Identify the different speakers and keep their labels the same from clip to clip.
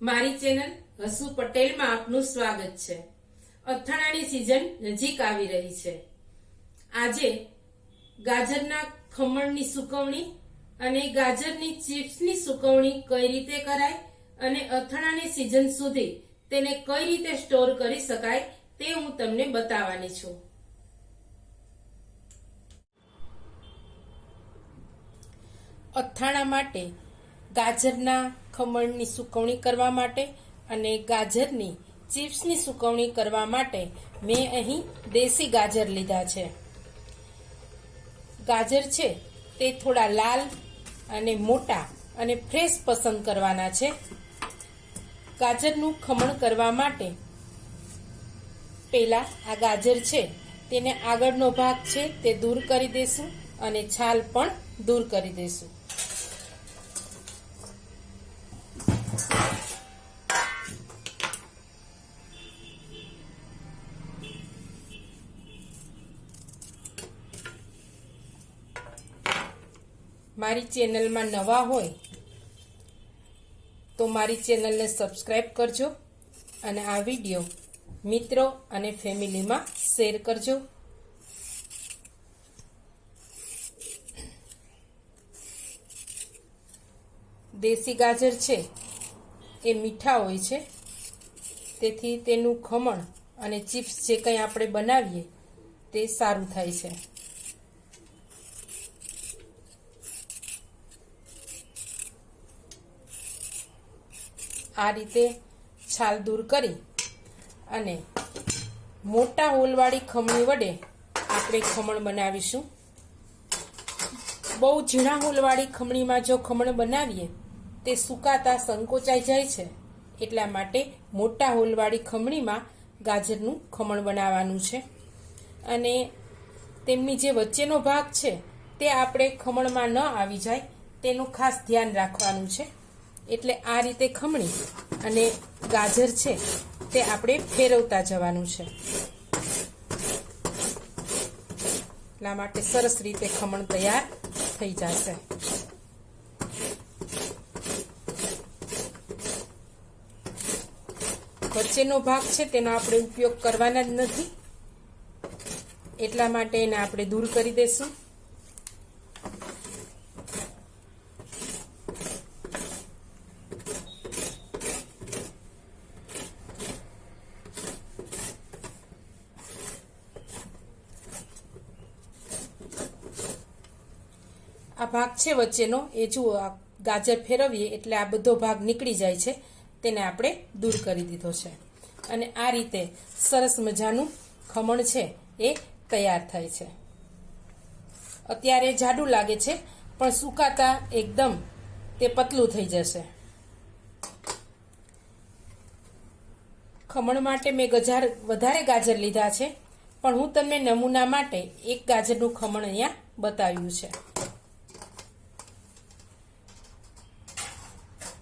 Speaker 1: મારી ચેનલ હસુ પટેલમાં આપનું સ્વાગત છે. અથાણાની સિઝન નજીક આવી રહી છે. આજે ગાજરના ખમણની સુકવણી અને ગાજરની ચિપ્સની સુકવણી કઈ રીતે કરાય અને અથાણાની સિઝન સુધી તેને કઈ રીતે સ્ટોર કરી શકાય તે હું તમને બતાવવાની છું. અથાણા માટે ગાજરના ખમણની સુકવણી કરવા માટે અને ગાજરની ચિપ્સની સુકવણી કરવા માટે મેં અહીં દેશી ગાજર લીધા છે. ગાજર છે તે થોડા લાલ અને મોટા અને ફ્રેશ પસંદ કરવાના છે. ગાજરનું ખમણ કરવા માટે પહેલાં આ ગાજર છે તેને આગળનો ભાગ છે તે દૂર કરી દેશું અને છાલ પણ દૂર કરી દેશું. મારી ચેનલમાં નવા હોય તો મારી ચેનલને સબસ્ક્રાઈબ કરજો અને આ વીડિયો મિત્રો અને ફેમિલીમાં શેર કરજો. દેશી ગાજર છે, એ મીઠા હોય છે. તેથી તેનું ખમણ અને ચિપ્સ જે કંઈ આપણે બનાવીએ તે સારું થાય છે. આ રીતે છાલ દૂર કરી અને મોટા હોલવાળી ખમણી વડે આપણે ખમણ બનાવીશું. બહુ ઝીણા હોલવાળી ખમણીમાં જો ખમણ બનાવીએ, તે સુકાતા સંકોચાઈ જાય છે. એટલા માટે મોટા હોલવાળી ખમણીમાં ગાજરનું ખમણ બનાવવાનું છે. અને તેમની જે વચ્ચેનો ભાગ છે, તે આપણે ખમણમાં ન આવી જાય, તેનું ખાસ ધ્યાન રાખવાનું છે. એટલે આ રીતે ખમણી અને ગાજર છે તે આપણે ફેરવતા જવાનું છે. એટલા માટે સરસ રીતે ખમણ તૈયાર થઈ જશે. વચ્ચેનો ભાગ છે તેનો આપણે ઉપયોગ કરવાના જ નથી. એટલા માટે એને આપણે દૂર કરી દઈશું ભાગ છે વચ્ચેનો, એ જુઓ આ ગાજર ફેરવીએ એટલે આ બધો ભાગ નીકળી જાય છે, તેને આપણે દૂર કરી દીધો છે. અને આ રીતે સરસ મજાનું ખમણ છે એ તૈયાર થાય છે. અત્યારે જાડું લાગે છે, પણ સુકાતા એકદમ તે પતલું થઈ જશે. ખમણ માટે મેં ગજાર વધારે ગાજર લીધા છે, પણ હું તમને નમૂના માટે એક ગાજરનું ખમણ અહીંયા બતાવ્યું છે.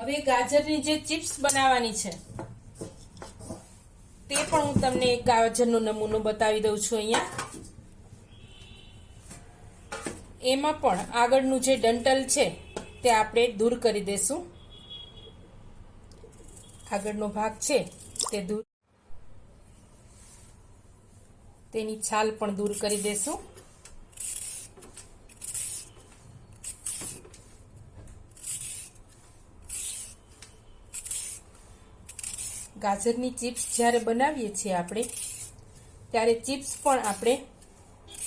Speaker 1: હવે ગાજરની જે ચિપ્સ બનાવવાની છે, તે પણ હું તમને એક ગાજરનો નમૂનો બતાવી દઉં છું અહીંયા. એમાં પણ આગળનું જે ડંટલ છે, તે આપણે દૂર કરી દેશું. આગળનો ભાગ છે, તે દૂર. તેની છાલ પણ દૂર કરી દેશું. ગાજરની ચિપ્સ જ્યારે બનાવીએ છીએ આપણે, ત્યારે ચિપ્સ પણ આપણે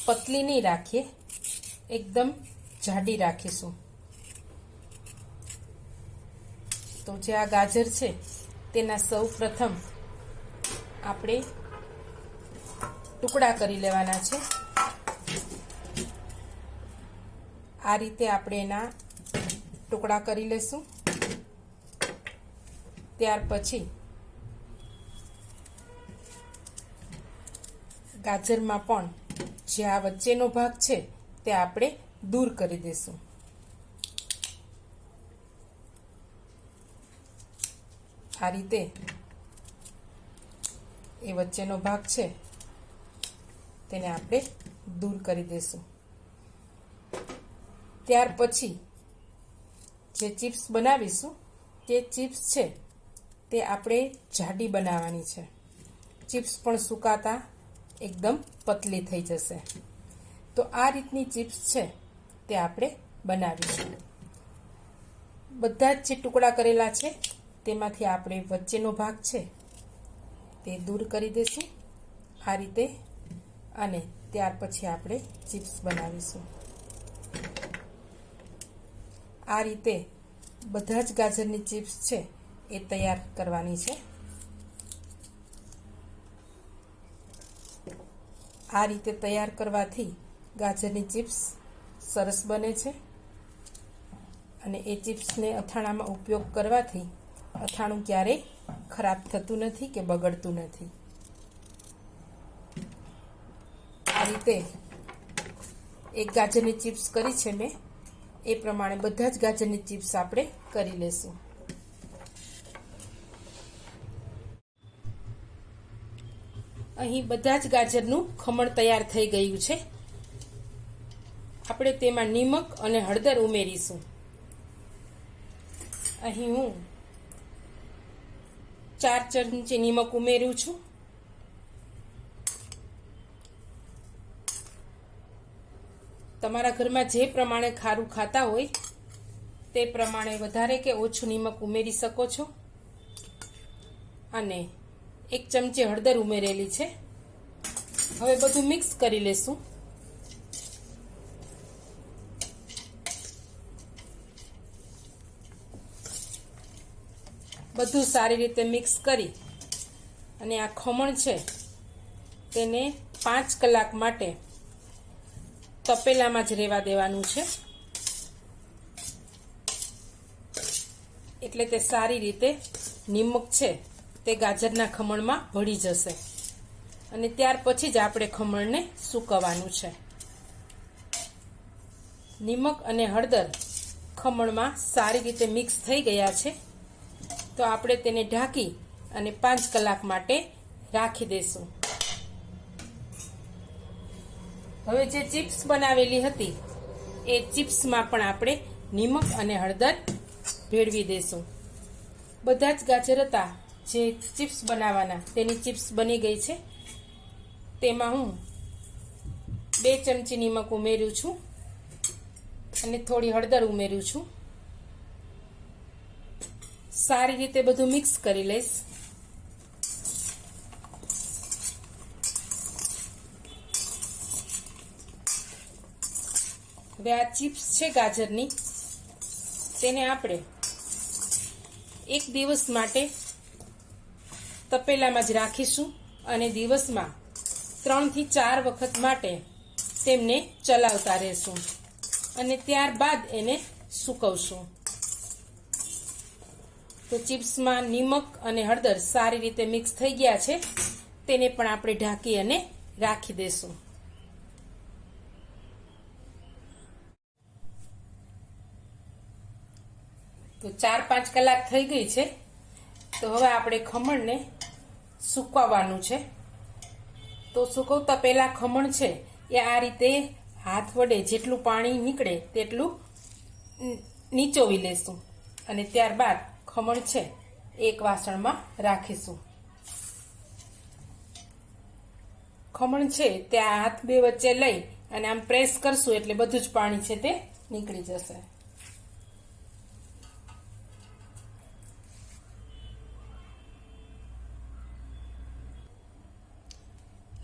Speaker 1: પતલી નહીં રાખીએ, એકદમ જાડી રાખીશું. તો જે આ ગાજર છે, તેના સૌ પ્રથમ આપણે ટુકડા કરી લેવાના છે. આ રીતે આપણે એના ટુકડા કરી લેશું. ત્યાર પછી ગાજરમાં પણ જે આ વચ્ચેનો ભાગ છે તે આપણે દૂર કરી દઈશું. આ રીતે એ વચ્ચેનો ભાગ છે તેને આપણે દૂર કરી દઈશું. ત્યાર પછી જે ચિપ્સ બનાવીશું, તે ચિપ્સ છે તે આપણે જાડી બનાવવાની છે. ચિપ્સ પણ સુકાતા એકદમ પતલી થઈ જશે. તો આ રીતની ચિપ્સ છે તે આપણે બનાવીશું. બધા જ જે ટુકડા કરેલા છે, તેમાંથી આપણે વચ્ચેનો ભાગ છે તે દૂર કરી દઈશું આ રીતે અને ત્યાર પછી આપણે ચિપ્સ બનાવીશું. આ રીતે બધા જ ગાજરની ચિપ્સ છે એ તૈયાર કરવાની છે. આ રીતે તૈયાર કરવાથી ગાજરની ચિપ્સ સરસ બને છે. અને એ ચિપ્સને અથાણામાં ઉપયોગ કરવાથી અથાણું ક્યારેય ખરાબ થતું નથી કે બગડતું નથી. આ રીતે એક ગાજરની ચિપ્સ કરી છે મેં. એ પ્રમાણે બધા જ ગાજરની ચિપ્સ આપણે કરી લેશું. અહીં બધા જ ગાજરનું ખમણ તૈયાર થઈ ગયું છે. આપણે તેમાં નિમક અને હળદર ઉમેરીશું. અહીં હું ચાર ચમચી નિમક ઉમેરું છું. તમારા ઘરમાં જે પ્રમાણે ખારું ખાતા હોય, તે પ્રમાણે વધારે કે ઓછું નિમક ઉમેરી શકો છો. અને એક ચમચી હળદર ઉમેરેલી છે. હવે બધું મિક્સ કરી લેશું. બધું સારી રીતે મિક્સ કરી અને આ ખમણ છે તેને પાંચ કલાક માટે તપેલામાં જ રહેવા દેવાનું છે. એટલે તે સારી રીતે નિમક છે. તે ગાજરના ખમણમાં ભળી જશે. અને ત્યાર પછી જ આપણે ખમણને સૂકવવાનું છે. નિમક અને હળદર ખમણમાં સારી રીતે મિક્સ થઈ ગયા છે. તો આપણે તેને ઢાંકી અને પાંચ કલાક માટે રાખી દઈશું. હવે જે ચિપ્સ બનાવેલી હતી, એ ચિપ્સમાં પણ આપણે નિમક અને હળદર ભેળવી દઈશું. બધા જ ગાજર હતા. જે ચિપ્સ બનાવવાના, તેની ચિપ્સ બની ગઈ છે. તેમાં હું બે ચમચી નિમક ઉમેર્યું છું અને થોડી હળદર ઉમેર્યું છું. સારી રીતે બધું મિક્સ કરી લઈશ. હવે આ ચિપ્સ છે ગાજરની. તેને આપણે એક દિવસ માટે તપેલામાં જ રાખીશું અને દિવસમાં ત્રણથી ચાર વખત માટે તેમને ચલાવતા રહેશું અને ત્યારબાદ એને સૂકવશું. તો ચિપ્સમાં નિમક અને હળદર સારી રીતે મિક્સ થઈ ગયા છે, તેને પણ આપણે ઢાંકી અને રાખી દેશું. તો ચાર પાંચ કલાક થઈ ગઈ છે, તો હવે આપણે ખમણને સૂકવવાનું છે. તો સૂકવતા પહેલાં ખમણ છે એ આ રીતે હાથ વડે જેટલું પાણી નીકળે તેટલું નીચોવી લેશું અને ત્યારબાદ ખમણ છે એક વાસણમાં રાખીશું. ખમણ છે તે હાથ બે વચ્ચે લઈ અને આમ પ્રેસ કરશું એટલે બધું જ પાણી છે તે નીકળી જશે.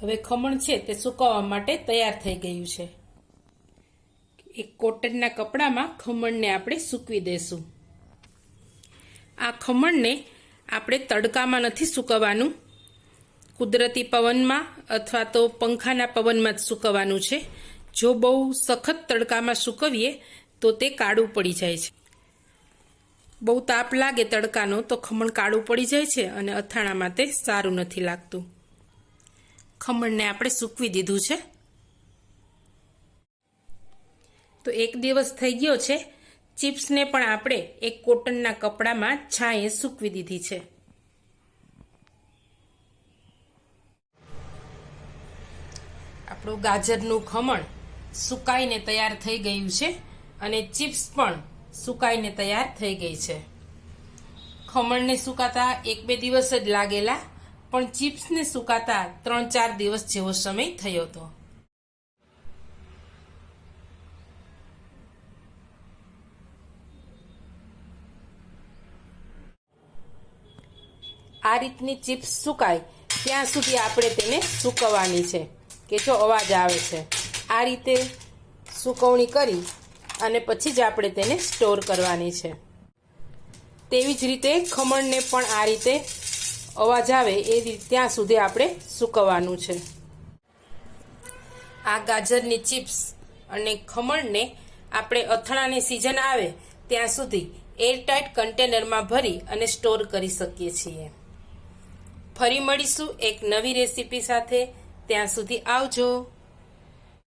Speaker 1: હવે ખમણ છે તે સુકાવવા માટે તૈયાર થઈ ગયું છે. એક કોટનના કપડામાં ખમણને આપણે સૂકવી દઈશું આ ખમણને આપણે તડકામાં નથી સૂકવવાનું. કુદરતી પવનમાં અથવા તો પંખાના પવનમાં જ સૂકવવાનું છે. જો બહુ સખત તડકામાં સૂકવીએ તો તે કાળું પડી જાય છે. બહુ તાપ લાગે તડકાનો તો ખમણ કાળું પડી જાય છે અને અથાણામાં તે સારું નથી લાગતું. ખમણને આપણે સૂકવી દીધું છે. તો એક દિવસ થઈ ગયો છે. ચિપ્સને પણ આપણે એક કોટનના કપડામાં છાંયે સૂકવી દીધી છે. આપણું ગાજરનું ખમણ સુકાઈને તૈયાર થઈ ગયું છે અને ચિપ્સ પણ સુકાઈને તૈયાર થઈ ગઈ છે. ખમણને સુકાતા એક બે દિવસ જ લાગેલા પણ ચિપ્સને સુકાતા ત્રણ ચાર દિવસ જેવો સમય થયો હતો. આ રીતની ચિપ્સ સુકાય ત્યાં સુધી આપણે તેને સૂકવવાની છે કે જો અવાજ આવે છે. આ રીતે સુકવણી કરી અને પછી જ આપણે તેને સ્ટોર કરવાની છે. તેવી જ રીતે ખમણને પણ આ રીતે અવાજ આવે એ ત્યાં સુધી આપણે સૂકવવાનું છે. આ ગાજરની ચિપ્સ અને ખમણને આપણે અથાણાની સિઝન આવે ત્યાં સુધી એરટાઇટ કન્ટેનરમાં ભરી અને સ્ટોર કરી શકીએ છીએ. ફરી મળીશું એક નવી રેસીપી સાથે. ત્યાં સુધી આવજો.